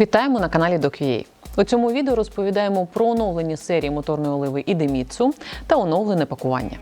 Вітаємо на каналі DocUA. У цьому відео розповідаємо про оновлені серії моторної оливи і Деміцу та оновлене пакування.